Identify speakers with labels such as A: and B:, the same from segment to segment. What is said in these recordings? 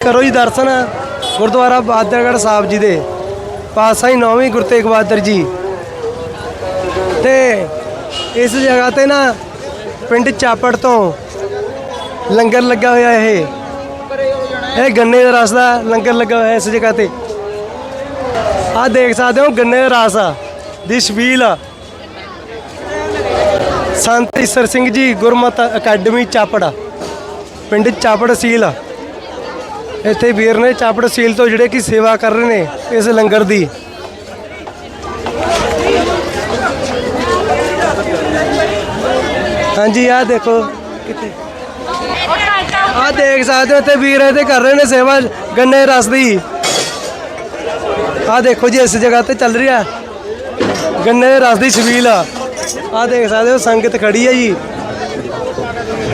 A: ਕਰੋ ਜੀ ਦਰਸ਼ਨ, ਗੁਰਦੁਆਰਾ ਬਹਾਦਰਗੜ੍ਹ ਸਾਹਿਬ ਜੀ ਦੇ। ਪਾਤਸ਼ਾਹੀ ਨੌਵੀਂ ਗੁਰੂ ਤੇਗ ਬਹਾਦਰ ਜੀ। ਤੇ ਇਸ ਜਗ੍ਹਾ ਤੇ ਨਾ ਪਿੰਡ ਚਾਪੜ ਤੋਂ ਲੰਗਰ ਲੱਗਾ ਹੋਇਆ ਇਹ। ਇਹ ਗੰਨੇ ਦਾ ਰਸ ਦਾ ਲੰਗਰ ਲੱਗਾ ਹੋਇਆ ਇਸ ਜਗ੍ਹਾ ਤੇ। ਆਹ ਦੇਖ ਸਕਦੇ ਹੋ ਗੰਨੇ ਦਾ ਰਸ ਆ ਦੀ ਛਬੀਲ। ਆ ਸੰਤ ਈਸਰ ਸਿੰਘ ਜੀ ਗੁਰਮਤ ਅਕੈਡਮੀ ਚਾਪੜ, ਪਿੰਡ ਚਾਪੜ ਸੀਲ। ਆ ਇੱਥੇ ਵੀਰ ਨੇ ਚਾਪੜ ਸੀਲ ਤੋਂ ਜਿਹੜੇ ਕਿ ਸੇਵਾ ਕਰ ਰਹੇ ਨੇ ਇਸ ਲੰਗਰ ਦੀ। ਹਾਂਜੀ, ਆਹ ਦੇਖੋ। ਕਿੱਥੇ ਆਹ ਦੇਖ ਸਕਦੇ ਹੋ, ਇੱਥੇ ਵੀਰ ਇਹਦੇ ਕਰ ਰਹੇ ਨੇ ਸੇਵਾ ਗੰਨੇ ਰਸ ਦੀ। ਆਹ ਦੇਖੋ ਜੀ, ਇਸ ਜਗ੍ਹਾ ਤੇ ਚੱਲ ਰਿਹਾ। ਗੰਨੇ ਦੇ ਰਸ ਦੀ ਛਬੀਲ। ਆ ਆਹ ਦੇਖ ਸਕਦੇ ਹੋ, ਸੰਗਤ ਖੜੀ ਹੈ ਜੀ।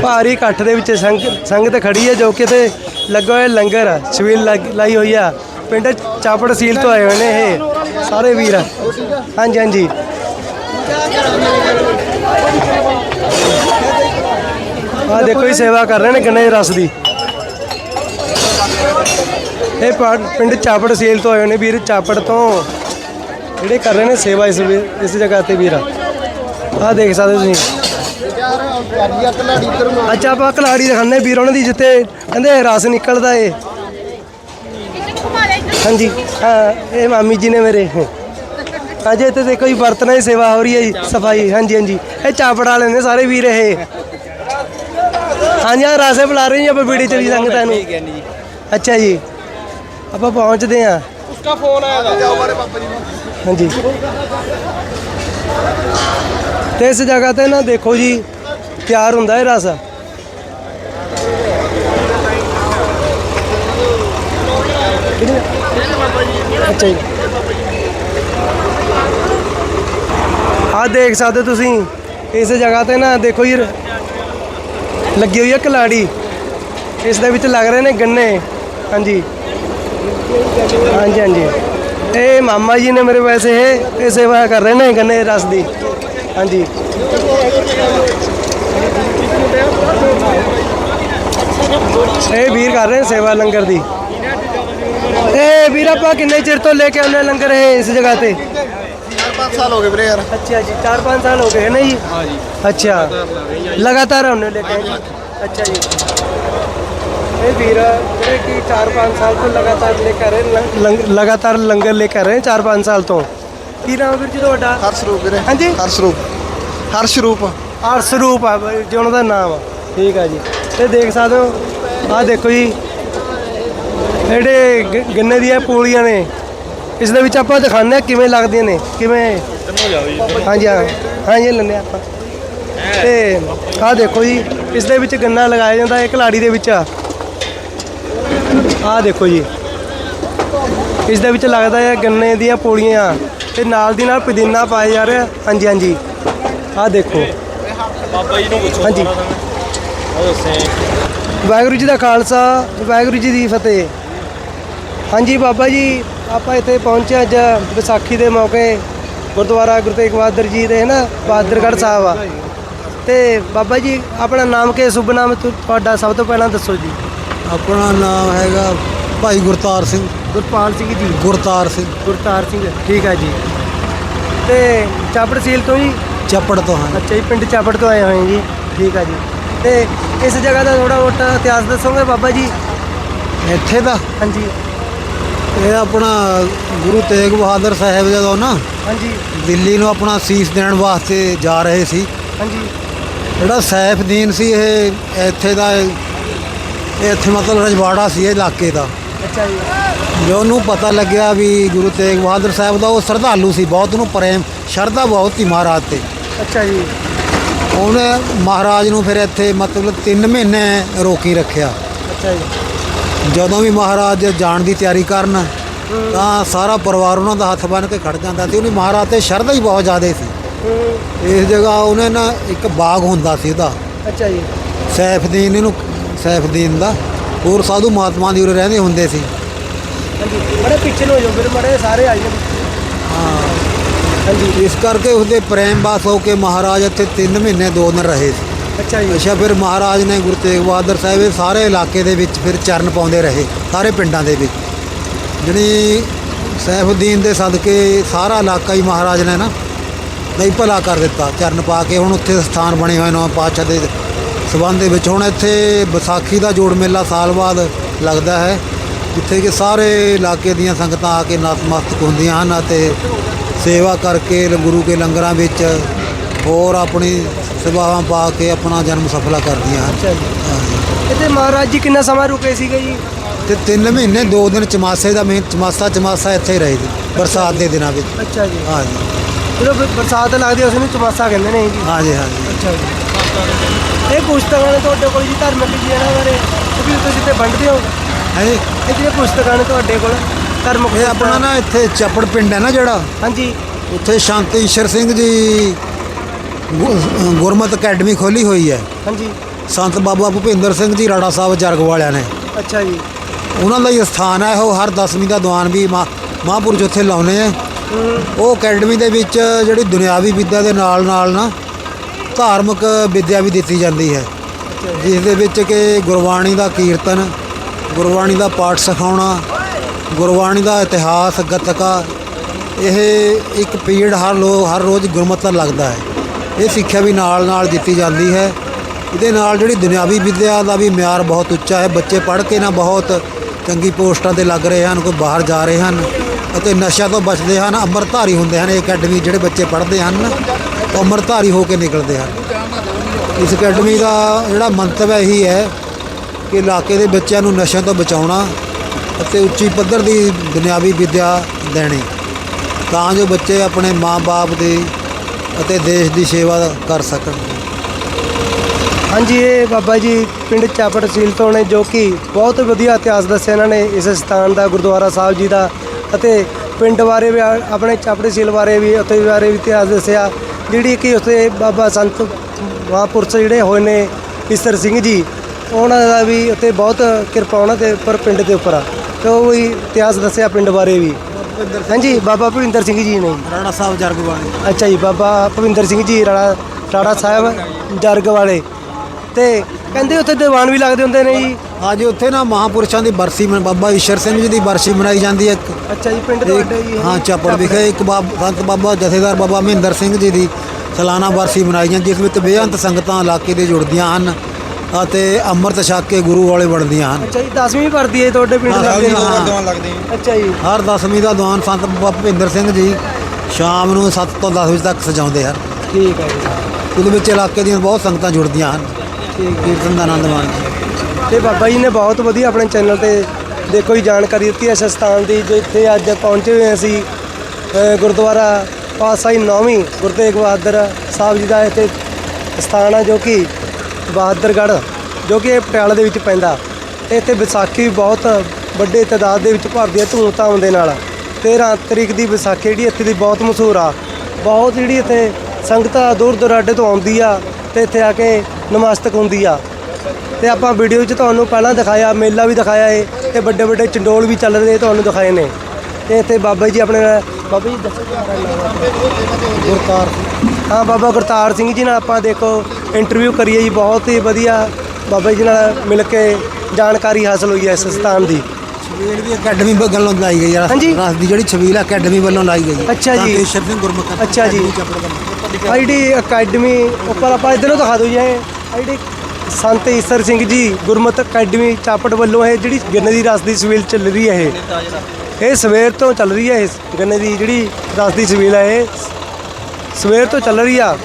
A: ਭਾਰੀ ਇਕੱਠ ਦੇ ਵਿੱਚ ਸੰਗ, ਸੰਗਤ ਖੜੀ ਹੈ ਜੋ ਕਿ ਤੇ ਲੱਗਾ ਹੋਇਆ ਲੰਗਰ ਆ, ਛਬੀਲ ਲੱਗ- ਲਾਈ ਹੋਈ ਆ। ਪਿੰਡ ਚਾਪੜ ਸੀਲ ਤੋਂ ਆਏ ਹੋਏ ਨੇ ਇਹ ਸਾਰੇ ਵੀਰ। ਹਾਂਜੀ ਹਾਂਜੀ। ਆ ਦੇਖੋ ਇਹ ਸੇਵਾ ਕਰ ਰਹੇ ਨੇ ਗੰਨੇ ਰਸ ਦੀ। ਇਹ ਪਿੰਡ ਚਾਪੜ ਸੀਲ ਤੋਂ ਆਏ ਹੋਏ ਨੇ ਵੀਰ ਚਾਪੜ ਤੋਂ। ਜਿਹੜੇ ਕਰ ਰਹੇ ਨੇ ਸੇਵਾ ਇਸ ਵੀ- ਇਸ ਜਗ੍ਹਾ ਤੇ ਵੀਰ। ਆ ਦੇਖ ਸਕਦੇ ਤੁਸੀਂ। ਅੱਛਾ ਆਪਾਂ ਕਲਾੜੀ ਦਿਖਾਣੇ ਵੀਰ ਉਹਨਾਂ ਦੀ ਜਿੱਥੇ ਕਹਿੰਦੇ ਰਸ ਨਿਕਲਦਾ ਏ। ਹਾਂਜੀ ਹਾਂ ਇਹ ਮਾਮੀ ਜੀ ਨੇ ਮੇਰੇ। ਹਾਂਜੀ ਇੱਥੇ ਦੇਖੋ ਜੀ ਬਰਤਨਾਂ ਦੀ ਸੇਵਾ ਹੋ ਰਹੀ ਹੈ ਜੀ ਸਫ਼ਾਈ ਹਾਂਜੀ ਹਾਂਜੀ। ਇਹ ਚਾਪੜਾ ਲੈਂਦੇ ਸਾਰੇ ਵੀਰ ਇਹ। ਹਾਂਜੀ ਆ ਰਾਸੇ ਬੁਲਾ ਰਹੇ ਜੀ ਆਪਾਂ ਵੀਡੀਓ ਚਲੀ ਸੰਗਤਾਂ ਨੂੰ ਅੱਛਾ ਜੀ ਆਪਾਂ ਪਹੁੰਚਦੇ ਆ
B: ਉਸਕਾ ਫੋਨ ਆਇਆ ਦਾ ਜਾਓ ਬਾਰੇ ਪਾਪਾ ਜੀ
A: ਹਾਂਜੀ। ਤੇ ਇਸ ਜਗ੍ਹਾ ਤੇ ਨਾ ਦੇਖੋ ਜੀ ਤਿਆਰ ਹੁੰਦਾ ਹੈ ਰਸ। ਅੱਛਾ ਜੀ। ਆ ਦੇਖ ਸਕਦੇ ਹੋ ਤੁਸੀਂ, ਇਸ ਜਗ੍ਹਾ ਤੇ ਨਾ ਦੇਖੋ ਜੀ, ਲੱਗੀ ਹੋਈ ਹੈ ਕਲਾੜੀ। ਇਸ ਦੇ ਵਿੱਚ ਲੱਗ ਰਹੇ ਨੇ ਗੰਨੇ। ਹਾਂਜੀ। ਹਾਂਜੀ ਹਾਂਜੀ। ਇਹ ਮਾਮਾ ਜੀ ਨੇ ਮੇਰੇ ਵੈਸੇ ਇਹ ਸੇਵਾ ਕਰ ਰਹੇ ਨੇ ਗੰਨੇ ਰਸ ਦੀ। ਹਾਂਜੀ। ਇਹ ਵੀਰ ਕਰ ਰਹੇ ਸੇਵਾ ਲੰਗਰ ਦੀ। ਇਹ ਵੀਰ ਆਪਾਂ ਕਿੰਨੇ ਚਿਰ ਤੋਂ ਲੈ ਕੇ ਆਉਂਦੇ ਲੰਗਰ ਇਹ ਇਸ ਜਗ੍ਹਾ ਤੇ?
B: 4-5 ਸਾਲ ਹੋ ਗਏ ਵੀਰੇ ਯਾਰ।
A: ਅੱਛਾ ਜੀ 4-5 ਸਾਲ ਹੋ ਗਏ ਹੈ ਨਾ ਜੀ?
B: ਹਾਂ ਜੀ।
A: ਅੱਛਾ। ਲਗਾਤਾਰ ਆਉਂਦੇ ਲੈ ਕੇ ਅੱਛਾ ਜੀ। ਇਹ ਵੀਰ ਜਿਹੜੇ ਕਿ 4-5 ਸਾਲ ਤੋਂ ਲਗਾਤਾਰ ਲੈ ਕੇ ਆ ਰਹੇ ਲਗਾਤਾਰ ਲੰਗਰ ਲੈ ਕੇ ਆ ਰਹੇ 4-5 ਸਾਲ ਤੋਂ। ਕੀ ਨਾਮ ਵੀਰ ਜੀ ਤੁਹਾਡਾ?
B: ਹਰਸ਼ਰੂਪ ਵੀਰੇ। ਹਾਂਜੀ? ਹਰਸ਼ਰੂਪ
A: ਹਰਸ਼ਰੂਪ ਹਰਸ਼ਰੂਪ ਆ ਬਾਈ ਜੀ ਉਹਨਾਂ ਦਾ ਨਾਮ ਆ। ਠੀਕ ਆ ਜੀ। ਤੇ ਦੇਖ ਸਕਦੇ ਹੋ ਆਹ ਦੇਖੋ ਜੀ। ਜਿਹੜੇ ਗ- ਗੰਨੇ ਦੀਆਂ ਪੂਲੀਆਂ ਨੇ ਇਸ ਦੇ ਵਿੱਚ ਆਪਾਂ ਦਿਖਾਉਂਦੇ ਹਾਂ ਕਿਵੇਂ ਲੱਗਦੀਆਂ ਨੇ ਕਿਵੇਂ ਹਾਂਜੀ ਹਾਂ। ਹਾਂਜੀ ਲੈਂਦੇ ਹਾਂ ਆਪਾਂ। ਤੇ ਆਹ ਦੇਖੋ ਜੀ ਇਸ ਦੇ ਵਿੱਚ ਗੰਨਾ ਲਗਾਇਆ ਜਾਂਦਾ ਹੈ ਕਲਾੜੀ ਦੇ ਵਿੱਚ ਆਹ ਦੇਖੋ ਜੀ। ਇਸ ਦੇ ਵਿੱਚ ਲੱਗਦਾ ਹੈ ਗੰਨੇ ਦੀਆਂ ਪੂਲੀਆਂ। ਤੇ ਨਾਲ ਦੀ ਨਾਲ ਪੁਦੀਨਾ ਪਾਇਆ ਜਾ ਰਿਹਾ ਹਾਂਜੀ ਹਾਂਜੀ। ਆਹ ਦੇਖੋ।
C: ਬਾਬਾ ਜੀ ਨੂੰ ਪੁੱਛੋ
A: ਹਾਂਜੀ। ਵਾਹਿਗੁਰੂ ਜੀ ਦਾ ਖਾਲਸਾ ਵਾਹਿਗੁਰੂ ਜੀ ਦੀ ਫਤਿਹ। ਹਾਂਜੀ ਬਾਬਾ ਜੀ ਆਪਾਂ ਇੱਥੇ ਪਹੁੰਚੇ ਅੱਜ ਵਿਸਾਖੀ ਦੇ ਮੌਕੇ। ਗੁਰਦੁਆਰਾ ਗੁਰੂ ਤੇਗ ਬਹਾਦਰ ਜੀ ਦੇ ਹੈ ਨਾ ਬਹਾਦਰਗੜ੍ਹ ਸਾਹਿਬ ਆ। ਤੇ ਬਾਬਾ ਜੀ ਆਪਣਾ ਨਾਮ ਕੇ ਸ਼ੁਭ ਨਾਮ ਤੁਹਾਡਾ ਸਭ ਤੋਂ ਪਹਿਲਾਂ ਦੱਸੋ ਜੀ।
D: ਆਪਣਾ ਨਾਮ ਹੈਗਾ ਭਾਈ ਗੁਰਤਾਰ ਸਿੰਘ।
A: ਗੁਰਪਾਲ ਸਿੰਘ ਜੀ।
D: ਗੁਰਤਾਰ ਸਿੰਘ।
A: ਗੁਰਤਾਰ ਸਿੰਘ ਠੀਕ ਹੈ ਜੀ। ਤੇ ਚਾਪੜ ਸੀਲ ਤੋਂ ਜੀ?
D: ਚੱਪੜ ਤੋਂ ਹਾਂ।
A: ਅੱਛਾ ਜੀ ਪਿੰਡ ਚਾਪੜ ਤੋਂ ਆਏ ਹੋਏ ਜੀ। ਠੀਕ ਹੈ ਜੀ। ਤੇ ਇਸ ਜਗ੍ਹਾ ਦਾ ਥੋੜਾ ਮੋਟਾ ਇਤਿਹਾਸ ਦੱਸੋਗੇ ਬਾਬਾ ਜੀ?
D: ਇੱਥੇ ਦਾ?
A: ਹਾਂਜੀ।
D: ਇਹ ਆਪਣਾ ਗੁਰੂ ਤੇਗ ਬਹਾਦਰ ਸਾਹਿਬ ਜਦੋਂ ਨਾ
A: ਹਾਂਜੀ।
D: ਦਿੱਲੀ ਨੂੰ ਆਪਣਾ ਸੀਸ ਦੇਣ ਵਾਸਤੇ ਜਾ ਰਹੇ ਸੀ।
A: ਹਾਂਜੀ।
D: ਜਿਹੜਾ ਸੈਫਦੀਨ ਸੀ ਇਹ ਇੱਥੇ ਦਾ ਇੱਥੇ ਮਤਲਬ ਰਜਵਾੜਾ ਸੀ ਇਹ ਇਲਾਕੇ ਦਾ।
A: ਅੱਛਾ ਜੀ।
D: ਜੋ ਉਹਨੂੰ ਪਤਾ ਲੱਗਿਆ ਵੀ ਗੁਰੂ ਤੇਗ ਬਹਾਦਰ ਸਾਹਿਬ ਦਾ ਉਹ ਸ਼ਰਧਾਲੂ ਸੀ ਬਹੁਤ ਉਹਨੂੰ ਪ੍ਰੇਮ ਸ਼ਰਧਾ ਬਹੁਤ ਸੀ ਮਹਾਰਾਜ ਤੇ।
A: ਅੱਛਾ ਜੀ।
D: ਉਹਨੇ ਮਹਾਰਾਜ ਨੂੰ ਫਿਰ ਇੱਥੇ ਮਤਲਬ 3 ਮਹੀਨੇ ਰੋਕੀ ਰੱਖਿਆ।
A: ਅੱਛਾ ਜੀ।
D: ਜਦੋਂ ਵੀ ਮਹਾਰਾਜ ਜਾਣ ਦੀ ਤਿਆਰੀ ਕਰਨ ਤਾਂ ਸਾਰਾ ਪਰਿਵਾਰ ਉਹਨਾਂ ਦਾ ਹੱਥ ਬੰਨ੍ਹ ਕੇ ਖੜ ਜਾਂਦਾ ਸੀ। ਉਹਨੇ ਮਹਾਰਾਜ ਤੇ ਸ਼ਰਧਾ ਹੀ ਬਹੁਤ ਜ਼ਿਆਦਾ ਸੀ। ਇਸ ਜਗ੍ਹਾ ਉਹਨੇ ਨਾ ਇੱਕ ਬਾਗ ਹੁੰਦਾ ਸੀ ਉਹਦਾ।
A: ਅੱਛਾ ਜੀ।
D: ਸੈਫਦੀਨ ਇਹਨੂੰ ਸੈਫਦੀਨ ਦਾ ਹੋਰ ਸਾਧੂ ਮਹਾਤਮਾ ਦੀ ਉਰੇ ਰਹਿੰਦੇ ਹੁੰਦੇ ਸੀ।
A: ਹਾਂਜੀ। ਬੜੇ ਪਿੱਛੇ ਨੂੰ ਹੋ ਜਾਓ ਫਿਰ ਬੜੇ ਸਾਰੇ ਆ ਜਾਓ।
D: ਹਾਂ।
A: ਹਾਂਜੀ।
D: ਇਸ ਕਰਕੇ ਉਸਦੇ ਪ੍ਰੇਮ ਬਾਸ ਹੋ ਕੇ ਮਹਾਰਾਜ ਇੱਥੇ 3 ਮਹੀਨੇ 2 ਦਿਨ ਰਹੇ ਸੀ।
A: ਅੱਛਾ ਜੀ।
D: ਅੱਛਾ ਫਿਰ ਮਹਾਰਾਜ ਨੇ ਗੁਰੂ ਤੇਗ ਬਹਾਦਰ ਸਾਹਿਬ ਇਹ ਸਾਰੇ ਇਲਾਕੇ ਦੇ ਵਿੱਚ ਫਿਰ ਚਰਨ ਪਾਉਂਦੇ ਰਹੇ ਸਾਰੇ ਪਿੰਡਾਂ ਦੇ ਵਿੱਚ। ਜਿਹੜੀ ਸੈਫੁਦੀਨ ਦੇ ਸਦਕੇ ਸਾਰਾ ਇਲਾਕਾ ਹੀ ਮਹਾਰਾਜ ਨੇ ਨਾ ਨਹੀਂ ਭਲਾ ਕਰ ਦਿੱਤਾ ਚਰਨ ਪਾ ਕੇ ਹੁਣ ਉੱਥੇ ਸਥਾਨ ਬਣੇ ਹੋਏ ਨੇ ਪਾਤਸ਼ਾਹ ਦੇ ਸਬੰਧ ਦੇ ਵਿੱਚ। ਹੁਣ ਇੱਥੇ ਵਿਸਾਖੀ ਦਾ ਜੋੜ ਮੇਲਾ ਸਾਲ ਬਾਅਦ ਲੱਗਦਾ ਹੈ। ਜਿੱਥੇ ਕਿ ਸਾਰੇ ਇਲਾਕੇ ਦੀਆਂ ਸੰਗਤਾਂ ਆ ਕੇ ਨਤਮਸਤਕ ਹੁੰਦੀਆਂ ਹਨ ਅਤੇ ਸੇਵਾ ਕਰਕੇ ਗੁਰੂ ਕੇ ਲੰਗਰਾਂ ਵਿੱਚ ਹੋਰ ਆਪਣੀ ਸੇਵਾਵਾਂ ਪਾ ਕੇ ਆਪਣਾ ਜਨਮ ਸਫਲਾ ਕਰਦੀਆਂ ਹਨ।
A: ਇੱਥੇ ਮਹਾਰਾਜ ਜੀ ਕਿੰਨਾ ਸਮਾਂ ਰੁਕੇ ਸੀਗੇ ਜੀ?
D: ਤੇ ਤਿੰਨ ਮਹੀਨੇ ਦੋ ਦਿਨ ਚਮਾਸੇ ਦਾ ਮੇਨ ਚਮਾਸਾ ਚਮਾਸਾ ਇੱਥੇ ਹੀ ਰਹੇ ਜੀ ਬਰਸਾਤ ਦੇ ਦਿਨਾਂ ਵਿੱਚ।
A: ਅੱਛਾ ਜੀ।
D: ਹਾਂ ਜੀ
A: ਜਦੋਂ ਬਰਸਾਤ ਲੱਗਦੀ ਉਸ ਨੂੰ ਚਮਾਸਾ ਕਹਿੰਦੇ ਨੇ ਜੀ।
D: ਹਾਂ ਜੀ ਹਾਂ ਜੀ
A: ਅੱਛਾ ਜੀ। ਇਹ ਪੁਸਤਕਾਂ ਨੇ ਤੁਹਾਡੇ ਕੋਲ ਜੀ ਧਾਰਮਿਕ ਜੀ ਇਹਨਾਂ ਬਾਰੇ ਵੀ ਤੁਸੀਂ ਤੇ ਵੰਡਦੇ ਹੋ
D: ਹੈ ਜੀ
A: ਇਹ ਜਿਹੜੇ ਪੁਸਤਕਾਂ ਨੇ ਤੁਹਾਡੇ ਕੋਲ? ਧਰਮਿਕ
D: ਇਹ ਆਪਣਾ ਨਾ ਇੱਥੇ ਚੱਪੜ ਪਿੰਡ ਹੈ ਨਾ ਜਿਹੜਾ?
A: ਹਾਂਜੀ।
D: ਉੱਥੇ ਸ਼ੰਤ ਈਸ਼ਰ ਸਿੰਘ ਜੀ ਗੁਰਮਤ ਅਕੈਡਮੀ ਖੋਲੀ ਹੋਈ ਹੈ।
A: ਹਾਂਜੀ।
D: ਸੰਤ ਬਾਬਾ ਭੁਪਿੰਦਰ ਸਿੰਘ ਜੀ ਰਾੜਾ ਸਾਹਿਬ ਜਰਗ ਵਾਲਿਆਂ ਨੇ।
A: ਅੱਛਾ ਜੀ।
D: ਉਹਨਾਂ ਦਾ ਹੀ ਸਥਾਨ ਹੈ ਉਹ ਹਰ ਦਸਵੀਂ ਦਾ ਦੀਵਾਨ ਵੀ ਮਹਾ- ਮਹਾਂਪੁਰਸ਼ ਉੱਥੇ ਲਾਉਨੇ ਆ। ਉਹ ਅਕੈਡਮੀ ਦੇ ਵਿੱਚ ਜਿਹੜੀ ਦੁਨਿਆਵੀ ਵਿੱਦਿਆ ਦੇ ਨਾਲ ਨਾਲ ਨਾ ਧਾਰਮਿਕ ਵਿੱਦਿਆ ਵੀ ਦਿੱਤੀ ਜਾਂਦੀ ਹੈ। ਜਿਸ ਦੇ ਵਿੱਚ ਕਿ ਗੁਰਬਾਣੀ ਦਾ ਕੀਰਤਨ ਗੁਰਬਾਣੀ ਦਾ ਪਾਠ ਸਿਖਾਉਣਾ, ਗੁਰਬਾਣੀ ਦਾ ਇਤਿਹਾਸ, ਗੱਤਕਾ, ਇਹ ਇੱਕ ਪੀਰੀਅਡ ਹਰ ਲੋ, ਹਰ ਰੋਜ਼ ਗੁਰਮਤਿ ਲੱਗਦਾ ਹੈ। ਇਹ ਸਿੱਖਿਆ ਵੀ ਨਾਲ ਨਾਲ ਦਿੱਤੀ ਜਾਂਦੀ ਹੈ। ਇਹਦੇ ਨਾਲ ਜਿਹੜੀ ਦੁਨਿਆਵੀ ਵਿੱਦਿਆ ਦਾ ਵੀ ਮਿਆਰ ਬਹੁਤ ਉੱਚਾ ਹੈ। ਬੱਚੇ ਪੜ੍ਹ ਕੇ ਨਾ ਬਹੁਤ ਚੰਗੀ ਪੋਸਟਾਂ ਤੇ ਲੱਗ ਰਹੇ ਹਨ, ਕੋਈ ਬਾਹਰ ਜਾ ਰਹੇ ਹਨ ਅਤੇ ਨਸ਼ਿਆਂ ਤੋਂ ਬਚਦੇ ਹਨ, ਅੰਮ੍ਰਿਤਧਾਰੀ ਹੁੰਦੇ ਹਨ। ਇਹ ਅਕੈਡਮੀ ਜਿਹੜੇ ਬੱਚੇ ਪੜ੍ਹਦੇ ਹਨ, ਉਹ ਅੰਮ੍ਰਿਤਧਾਰੀ ਹੋ ਕੇ ਨਿਕਲਦੇ ਹਨ। ਇਸ ਅਕੈਡਮੀ ਦਾ ਜਿਹੜਾ ਮੰਤਵ ਹੈ ਇਹੀ ਹੈ ਕਿ ਇਲਾਕੇ ਦੇ ਬੱਚਿਆਂ ਨੂੰ ਨਸ਼ਿਆਂ ਤੋਂ ਬਚਾਉਣਾ ਅਤੇ ਉੱਚੀ ਪੱਧਰ ਦੀ ਦੁਨਿਆਵੀ ਵਿੱਦਿਆ ਦੇਣੀ। ਤਾਂ ਜੋ ਬੱਚੇ ਆਪਣੇ ਮਾਂ-ਬਾਪ ਦੀ ਅਤੇ ਦੇਸ਼ ਦੀ ਸੇਵਾ ਕਰ ਸਕਣ।
A: ਹਾਂਜੀ, ਇਹ ਬਾਬਾ ਜੀ ਪਿੰਡ ਚਾਪੜ ਸੀਲ ਤੋਂ ਨੇ, ਜੋ ਕਿ ਬਹੁਤ ਵਧੀਆ ਇਤਿਹਾਸ ਦੱਸਿਆ ਇਹਨਾਂ ਨੇ ਇਸ ਸਥਾਨ ਦਾ, ਗੁਰਦੁਆਰਾ ਸਾਹਿਬ ਜੀ ਦਾ ਅਤੇ ਪਿੰਡ ਬਾਰੇ ਵੀ, ਆਪਣੇ ਚਾਪੜ ਸੀਲ ਬਾਰੇ ਵੀ, ਉੱਥੇ ਬਾਰੇ ਵੀ ਇਤਿਹਾਸ ਦੱਸਿਆ, ਜਿਹੜੀ ਕਿ ਉੱਥੇ ਬਾਬਾ ਸੰਤ ਮਹਾਂਪੁਰਸ਼ ਜਿਹੜੇ ਹੋਏ ਨੇ ਈਸਰ ਸਿੰਘ ਜੀ ਉਹਨਾਂ ਦਾ ਵੀ ਉੱਥੇ ਬਹੁਤ ਕਿਰਪਾ ਉਹਨਾਂ ਦੇ ਉੱਪਰ ਪਿੰਡ ਦੇ ਉੱਪਰ ਆ। ਤੇ ਉਹ ਵੀ ਇਤਿਹਾਸ ਦੱਸਿਆ ਪਿੰਡ ਬਾਰੇ ਵੀ। ਹਾਂਜੀ ਬਾਬਾ ਭਵਿੰਦਰ ਸਿੰਘ ਜੀ ਨੇ
D: ਰਾਣਾ ਸਾਹਿਬ ਜਰਗਵਾਣੀ
A: ਅੱਛਾ ਜੀ ਬਾਬਾ ਭਵਿੰਦਰ ਸਿੰਘ ਜੀ ਰਾੜਾ ਰਾੜਾ ਸਾਹਿਬ ਜਰਗ ਵਾਲੇ ਤੇ ਕਹਿੰਦੇ ਉੱਥੇ ਦੀਵਾਨ ਵੀ ਲੱਗਦੇ ਹੁੰਦੇ ਨੇ ਜੀ।
D: ਅੱਜ ਉੱਥੇ ਨਾ ਮਹਾਂਪੁਰਸ਼ਾਂ ਦੀ ਬਰਸੀ ਮਨ ਬਾਬਾ ਈਸ਼ਰ ਸਿੰਘ ਜੀ ਦੀ ਬਰਸੀ ਮਨਾਈ ਜਾਂਦੀ ਹੈ ਇੱਕ।
A: ਅੱਛਾ ਜੀ ਪਿੰਡ ਤੁਹਾਡੇ ਜੀ
D: ਹਾਂ ਚਾਪੜ ਵਿਖੇ ਇੱਕ ਬਾਬ ਸੰਤ ਬਾਬਾ ਜਥੇਦਾਰ ਬਾਬਾ ਮਹਿੰਦਰ ਸਿੰਘ ਜੀ ਦੀ ਸਾਲਾਨਾ ਬਰਸੀ ਮਨਾਈ ਜਾਂਦੀ ਜਿਸ ਵਿੱਚ ਬੇਅੰਤ ਸੰਗਤਾਂ ਇਲਾਕੇ ਦੇ ਜੁੜਦੀਆਂ ਹਨ। ਅਤੇ ਅੰਮ੍ਰਿਤ ਛਕ ਕੇ ਗੁਰੂ ਵਾਲੇ ਬਣਦੀਆਂ ਹਨ।
A: ਅੱਛਾ ਜੀ 10ਵੀਂ ਭਰਦੀ ਹੈ ਤੁਹਾਡੇ ਪਿੰਡ
D: ਹਾਂ,
A: ਲੱਗਦੇ
D: ਹਾਂ, ਹਾਂ।
B: ਲੱਗਦੇ
A: ਅੱਛਾ ਜੀ।
D: ਹਰ ਦਸਵੀਂ ਦਾ ਦੀਵਾਨ ਸੰਤ ਬਾਬਾ ਭੁਪਿੰਦਰ ਸਿੰਘ ਜੀ ਸ਼ਾਮ ਨੂੰ 7 ਤੋਂ 10 ਵਜੇ ਤੱਕ ਸਜਾਉਂਦੇ ਹਨ।
A: ਠੀਕ ਹੈ ਜੀ।
D: ਉਹਦੇ ਵਿੱਚ ਇਲਾਕੇ ਦੀਆਂ ਬਹੁਤ ਸੰਗਤਾਂ ਜੁੜਦੀਆਂ ਹਨ।
A: ਠੀਕ
D: ਕੀਰਤਨ ਦਾ ਆਨੰਦ ਮਾਣਦੇ
A: ਤੇ ਬਾਬਾ ਜੀ ਨੇ ਬਹੁਤ ਵਧੀਆ ਆਪਣੇ ਚੈਨਲ ਤੇ ਦੇਖੋ ਜੀ ਜਾਣਕਾਰੀ ਦਿੱਤੀ ਇਸ ਸਥਾਨ ਦੀ ਜਿੱਥੇ ਅੱਜ ਪਹੁੰਚੇ ਹੋਏ ਅਸੀਂ ਅ, ਗੁਰਦੁਆਰਾ ਪਾਤਸ਼ਾਹੀ ਨੌਵੀਂ ਗੁਰੂ ਤੇਗ ਬਹਾਦਰ ਸਾਹਿਬ ਜੀ ਦਾ ਇੱਥੇ ਸਥਾਨ ਹੈ ਜੋ ਕਿ ਬਹਾਦਰਗੜ੍ਹ, ਜੋ ਕਿ ਇਹ ਪਟਿਆਲਾ ਦੇ ਵਿੱਚ ਪੈਂਦਾ। ਤੇ ਇੱਥੇ ਵਿਸਾਖੀ ਬਹੁਤ ਵੱਡੇ ਤਾਦਾਦ ਦੇ ਵਿੱਚ ਭਰਦੀ ਹੈ ਧੂਮਧਾਮ ਦੇ ਨਾਲ। 13 ਤਰੀਕ ਦੀ ਵਿਸਾਖੀ ਜਿਹੜੀ ਇੱਥੇ ਦੀ ਬਹੁਤ ਮਸ਼ਹੂਰ ਆ। ਬਹੁਤ ਜਿਹੜੀ ਇੱਥੇ ਸੰਗਤਾਂ ਦੂਰ ਦੁਰਾਡੇ ਤੋਂ ਆਉਂਦੀ ਆ ਤੇ ਇੱਥੇ ਆ ਕੇ ਨਮਸਤਕ ਹੁੰਦੀ ਆ। ਤੇ ਆਪਾਂ ਵੀਡੀਓ ਵਿੱਚ ਤੁਹਾਨੂੰ ਪਹਿਲਾਂ ਦਿਖਾਇਆ, ਮੇਲਾ ਵੀ ਦਿਖਾਇਆ ਏ, ਤੇ ਵੱਡੇ ਵੱਡੇ ਚੰਡੋਲ ਵੀ ਚੱਲ ਰਹੇ ਤੁਹਾਨੂੰ ਦਿਖਾਏ ਨੇ। ਤੇ ਇੱਥੇ ਬਾਬਾ ਜੀ ਆਪਣੇ ਬਾਬਾ ਜੀ ਦੱਸੋ ਗੁਰਤਾਰ ਹਾਂ, ਬਾਬਾ ਗੁਰਤਾਰ ਸਿੰਘ ਜੀ ਨਾਲ ਆਪਾਂ ਦੇਖੋ ਇੰਟਰਵਿਊ ਕਰੀਏ ਜੀ ਬਹੁਤ ਹੀ ਵਧੀਆ ਬਾਬਾ ਜੀ ਨਾਲ ਮਿਲ ਕੇ ਜਾਣਕਾਰੀ ਹਾਸਲ ਹੋਈ ਹੈ ਇਸ ਸਥਾਨ ਦੀ
D: ਛਬੀਲ ਵੀ ਅਕੈਡਮੀ ਵੱਲੋਂ ਲਾਈ ਗਈ ਹੈ
A: ਹਾਂਜੀ।
D: ਰਸ ਦੀ ਜਿਹੜੀ ਛਬੀਲ ਅਕੈਡਮੀ ਵੱਲੋਂ ਲਾਈ ਗਈ ਹੈ
A: ਅੱਛਾ ਜੀ।
D: ਈਸ਼ਰ ਸਿੰਘ ਗੁਰਮੁਖ
A: ਅੱਛਾ ਜੀ।
D: ਅਕੈਡਮੀ
A: ਆਈਡੀ ਉੱਪਰ ਆਪਾਂ ਇਧਰੋਂ ਦਿਖਾ ਦਿਓ ਜੀ ਆਈਡੀ ਸੰਤ ਈਸਰ ਸਿੰਘ ਜੀ ਗੁਰਮਤਿ ਅਕੈਡਮੀ ਚਾਪੜ ਵੱਲੋਂ ਇਹ ਜਿਹੜੀ ਗੰਨੇ ਦੀ ਰਸ ਦੀ ਸਵੀਲ ਚੱਲ ਰਹੀ ਹੈ ਇਹ ਇਹ ਸਵੇਰ ਤੋਂ ਚੱਲ ਰਹੀ ਹੈ ਇਸ ਗੰਨੇ ਦੀ ਜਿਹੜੀ ਰਸ ਦੀ ਸਵੀਲ ਹੈ ਇਹ ਸਵੇਰ ਤੋਂ ਚੱਲ ਰਹੀ ਆ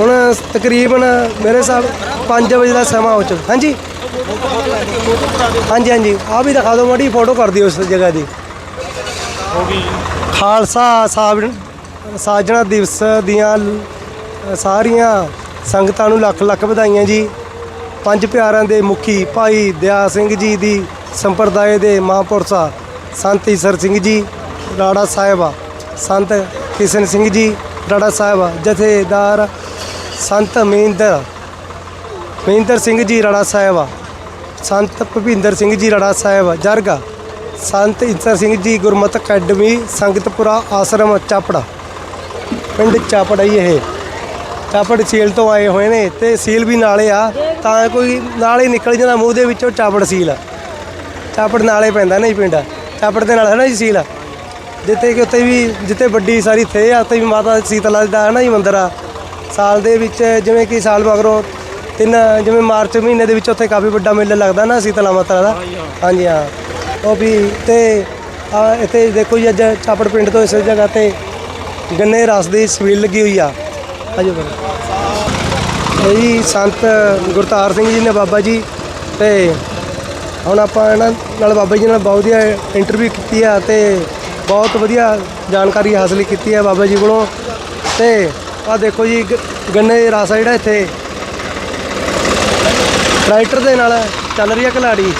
A: ਹੁਣ ਤਕਰੀਬਨ ਮੇਰੇ ਹਿਸਾਬ 5 ਵਜੇ ਦਾ ਸਮਾਂ ਹੋ ਚੁੱਕਾ, ਹਾਂਜੀ? ਹਾਂਜੀ ਹਾਂਜੀ। ਆ ਵੀ ਦਿਖਾ ਦਿਓ, ਮਾੜੀ ਫੋਟੋ ਕਰ ਦਿਓ ਉਸ ਜਗ੍ਹਾ ਦੀ। ਖਾਲਸਾ ਸਾਹਿਬ ਸਾਜਣਾ ਦਿਵਸ ਦੀਆਂ ਸਾਰੀਆਂ ਸੰਗਤਾਂ ਨੂੰ ਲੱਖ ਲੱਖ ਵਧਾਈਆਂ ਜੀ। ਪੰਜ ਪਿਆਰਿਆਂ ਦੇ ਮੁਖੀ ਭਾਈ ਦਿਆ ਸਿੰਘ ਜੀ ਦੀ ਸੰਪਰਦਾਇ ਦੇ ਮਹਾਂਪੁਰਸ਼ਾ ਸੰਤ ਈਸਰ ਸਿੰਘ ਜੀ, ਰਾੜਾ ਸਾਹਿਬਾ, ਸੰਤ ਕਿਸ਼ਨ ਸਿੰਘ ਜੀ, ਰਾੜਾ ਸਾਹਿਬਾ, ਜਥੇਦਾਰ ਸੰਤ ਮਹਿੰਦਰ ਮਹਿੰਦਰ ਸਿੰਘ ਜੀ ਰਾਣਾ ਸਾਹਿਬ ਆ। ਸੰਤ ਭੁਪਿੰਦਰ ਸਿੰਘ ਜੀ ਰਾੜਾ ਸਾਹਿਬ ਜਰਗਾ ਸੰਤ ਇੰਸਰ ਸਿੰਘ ਜੀ ਗੁਰਮਤਿ ਅਕੈਡਮੀ, ਸੰਗਤਪੁਰਾ ਆਸ਼ਰਮ, ਚਾਪੜਾ। ਪਿੰਡ ਚਾਪੜਾ ਹੀ ਇਹ। ਚਾਪੜ ਸੀਲ ਤੋਂ ਆਏ ਹੋਏ ਨੇ ਤੇ ਸੀਲ ਵੀ ਨਾਲੇ ਆ, ਤਾਂ ਕੋਈ ਨਾਲੇ ਨਿਕਲ ਜਾਂਦਾ ਮੂੰਹ ਦੇ ਵਿੱਚੋਂ ਚਾਪੜ ਸੀਲ। ਚਾਪੜ ਨਾਲੇ ਪੈਂਦਾ ਨਾ ਜੀ ਪਿੰਡ। ਚਾਪੜ ਦੇ ਨਾਲ ਹੈ ਨਾ ਜੀ ਸੀਲ। ਜਿੱਥੇ ਕਿ ਉੱਥੇ ਵੀ, ਜਿੱਥੇ ਵੱਡੀ ਸਾਰੀ ਥੇ ਆ, ਉੱਥੇ ਵੀ ਮਾਤਾ ਸੀਤਲਾ ਦਾ ਹੈ ਨਾ ਜੀ ਮੰਦਿਰ ਆ। ਸਾਲ ਦੇ ਵਿੱਚ ਜਿਵੇਂ ਕਿ ਸਾਲ ਮਗਰੋਂ ਤਿੰਨ ਜਿਵੇਂ ਮਾਰਚ ਮਹੀਨੇ ਦੇ ਵਿੱਚ ਉੱਥੇ ਕਾਫੀ ਵੱਡਾ ਮੇਲਾ ਲੱਗਦਾ ਨਾ ਸੀਤਲਾ ਮਾਤਾ ਦਾ। ਹਾਂਜੀ ਹਾਂ। ਉਹ ਵੀ ਤੇ ਆ ਇੱਥੇ ਦੇਖੋ ਜੀ ਅੱਜ ਚਾਪੜ ਪਿੰਡ ਤੋਂ ਇਸ ਜਗ੍ਹਾ ਤੇ ਗੰਨੇ ਰਸ ਦੀ ਸਵੀਲ ਲੱਗੀ ਹੋਈ ਆ। ਆਜੋ ਇਹ ਜੀ ਸੰਤ ਗੁਰਤਾਰ ਸਿੰਘ ਜੀ ਨੇ ਬਾਬਾ ਜੀ ਤੇ ਹੁਣ ਆਪਾਂ ਇਹਨਾਂ ਨਾਲ ਬਾਬਾ ਜੀ ਨਾਲ ਬਹੁਤ ਵਧੀਆ ਇੰਟਰਵਿਊ ਕੀਤੀ ਆ ਤੇ ਬਹੁਤ ਵਧੀਆ ਜਾਣਕਾਰੀ ਹਾਸਲ ਕੀਤੀ ਹੈ ਬਾਬਾ ਜੀ ਕੋਲੋਂ ਤੇ ਆ ਦੇਖੋ ਜੀ ਗੰਨੇ ਦਾ ਰਸ ਆ ਜਿਹੜਾ ਇੱਥੇ। ਟਰੈਕਟਰ ਦੇ ਨਾਲ ਚੱਲ ਰਹੀ ਹੈ ਕਲਾੜੀ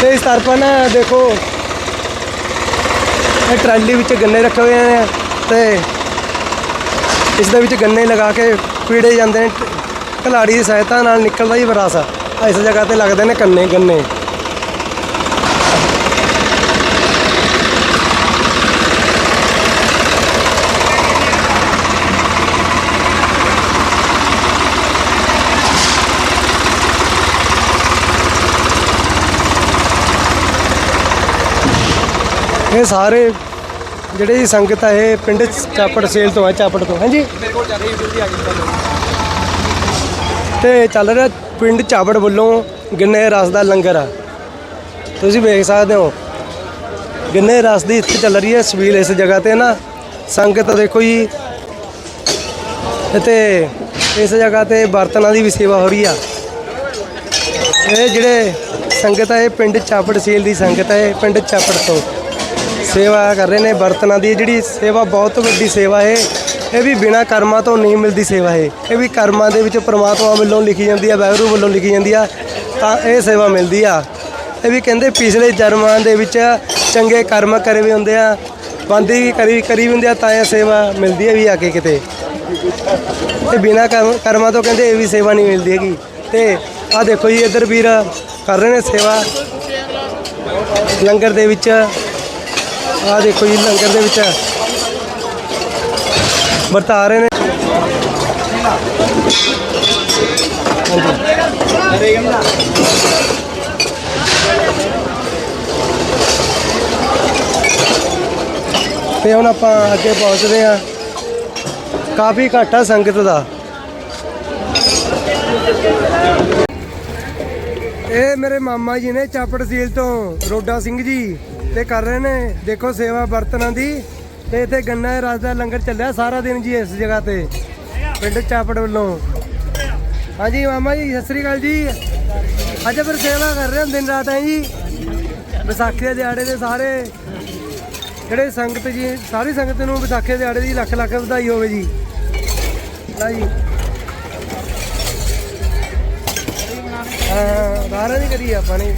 A: ਤੇ ਇਸ ਤਰਫ ਨਾ ਦੇਖੋ, ਇਹ ਟਰਾਲੀ ਵਿੱਚ ਗੰਨੇ ਰੱਖੇ ਹੋਏ ਨੇ ਤੇ ਇਸ ਦੇ ਵਿੱਚ ਗੰਨੇ ਲਗਾ ਕੇ ਪੀੜੇ ਜਾਂਦੇ ਨੇ। ਕਲਾੜੀ ਦੀ ਸਹਾਇਤਾ ਨਾਲ ਨਿਕਲਦਾ ਹੀ ਵਿਰਾਸਾ ਇਸ ਜਗ੍ਹਾ ਤੇ ਲੱਗਦੇ ਨੇ ਕੰਨੇ ਗੰਨੇ। ਇਹ ਸਾਰੇ ਜਿਹੜੇ ਜੀ ਸੰਗਤ ਆ, ਇਹ ਪਿੰਡ ਚਾਪੜ ਸੇਲ ਤੋਂ ਆ, ਚਾਪੜ ਤੋਂ। ਹਾਂਜੀ। ਤੇ ਚੱਲ ਰਿਹਾ ਪਿੰਡ ਚਾਪੜ ਵੱਲੋਂ ਗਿੰਨੇ ਰਸ ਦਾ ਲੰਗਰ ਆ। ਤੁਸੀਂ ਵੇਖ ਸਕਦੇ ਹੋ, ਗਿੰਨੇ ਰਸ ਦੀ ਇੱਥੇ ਚੱਲ ਰਹੀ ਹੈ ਸਵੀਲ ਇਸ ਜਗ੍ਹਾ ਤੇ ਨਾ। ਸੰਗਤ ਦੇਖੋ ਜੀ ਤੇ ਇਸ ਜਗ੍ਹਾ ਤੇ ਬਰਤਨਾਂ ਦੀ ਵੀ ਸੇਵਾ ਹੋ ਰਹੀ ਆ। ਇਹ ਜਿਹੜੇ ਸੰਗਤ ਹੈ ਇਹ ਪਿੰਡ ਚਾਪੜ ਸੇਲ ਦੀ ਸੰਗਤ ਹੈ ਇਹ ਪਿੰਡ ਚਾਪੜ ਤੋਂ। ਸੇਵਾ ਕਰ ਰਹੇ ਨੇ, ਬਰਤਨਾਂ ਦੀ ਜਿਹੜੀ ਸੇਵਾ ਬਹੁਤ ਵੱਡੀ ਸੇਵਾ ਹੈ, ਇਹ ਵੀ ਬਿਨਾਂ ਕਰਮਾਂ ਤੋਂ ਨਹੀਂ ਮਿਲਦੀ ਸੇਵਾ ਹੈ। ਇਹ ਵੀ ਕਰਮਾਂ ਦੇ ਵਿੱਚ ਪ੍ਰਮਾਤਮਾ ਵੱਲੋਂ ਲਿਖੀ ਜਾਂਦੀ ਆ ਵਾਹਿਗੁਰੂ ਵੱਲੋਂ ਲਿਖੀ ਜਾਂਦੀ ਆ, ਤਾਂ ਇਹ ਸੇਵਾ ਮਿਲਦੀ ਆ। ਇਹ ਵੀ ਕਹਿੰਦੇ ਪਿਛਲੇ ਜਨਮਾਂ ਦੇ ਵਿੱਚ ਚੰਗੇ ਕਰਮ ਕਰੇ ਵੀ ਹੁੰਦੇ ਆ, ਬੰਦੀ ਕਰੀ ਕਰੀ ਵੀ ਹੁੰਦੇ ਆ, ਤਾਂ ਇਹ ਸੇਵਾ ਮਿਲਦੀ ਹੈ ਵੀ ਆ ਕੇ ਕਿਤੇ। ਤੇ ਬਿਨਾਂ ਕਰਮ- ਕਰਮਾਂ ਤੋਂ ਕਹਿੰਦੇ ਇਹ ਵੀ ਸੇਵਾ ਨਹੀਂ ਮਿਲਦੀ ਹੈਗੀ। ਤੇ ਆ ਦੇਖੋ ਜੀ, ਇੱਧਰ ਵੀਰ ਕਰ ਰਹੇ ਨੇ ਸੇਵਾ। ਲੰਗਰ ਦੇ ਵਿੱਚ ਆ ਦੇਖੋ ਜੀ, ਲੰਗਰ ਦੇ ਵਿੱਚ ਵਰਤਾ ਰਹੇ ਨੇ। ਤੇ ਹੁਣ ਆਪਾਂ ਅੱਗੇ ਪਹੁੰਚਦੇ ਆ ਕਾਫੀ ਘੱਟ ਆ ਸੰਗਤ ਦਾ। ਇਹ ਮੇਰੇ ਮਾਮਾ ਜੀ ਨੇ ਚਾਪੜ ਸੀਲ ਤੋਂ, ਰੋਡਾ ਸਿੰਘ ਜੀ। ਤੇ ਕਰ ਰਹੇ ਨੇ। ਦੇਖੋ ਸੇਵਾ ਬਰਤਨਾਂ ਦੀ। ਤੇ ਇੱਥੇ ਗੰਨਾ ਰਸ ਦਾ ਲੰਗਰ ਚੱਲਿਆ ਸਾਰਾ ਦਿਨ ਜੀ ਇਸ ਜਗ੍ਹਾ ਤੇ। ਪਿੰਡ ਚਾਪੜ ਵੱਲੋਂ। ਹਾਂਜੀ, ਮਾਮਾ ਜੀ, ਸਤਿ ਸ੍ਰੀ ਅਕਾਲ ਜੀ। ਅੱਜ ਫਿਰ ਸੇਵਾ ਕਰ ਰਹੇ ਹਾਂ ਦਿਨ ਰਾਤ, ਹੈ ਜੀ? ਵਿਸਾਖੀ ਦੇ ਦਿਹਾੜੇ ਦੇ ਸਾਰੇ। ਜਿਹੜੇ ਸੰਗਤ ਜੀ, ਸਾਰੀ ਸੰਗਤ ਨੂੰ ਵਿਸਾਖੀ ਦੇ ਦਿਹਾੜੇ ਦੀ ਲੱਖ ਲੱਖ ਵਧਾਈ ਹੋਵੇ ਜੀ। ਲੈ ਜੀ। ਹਾਂ ਬਾਹਰ ਦੀ ਕਰੀ ਆਪਾਂ ਨੇ।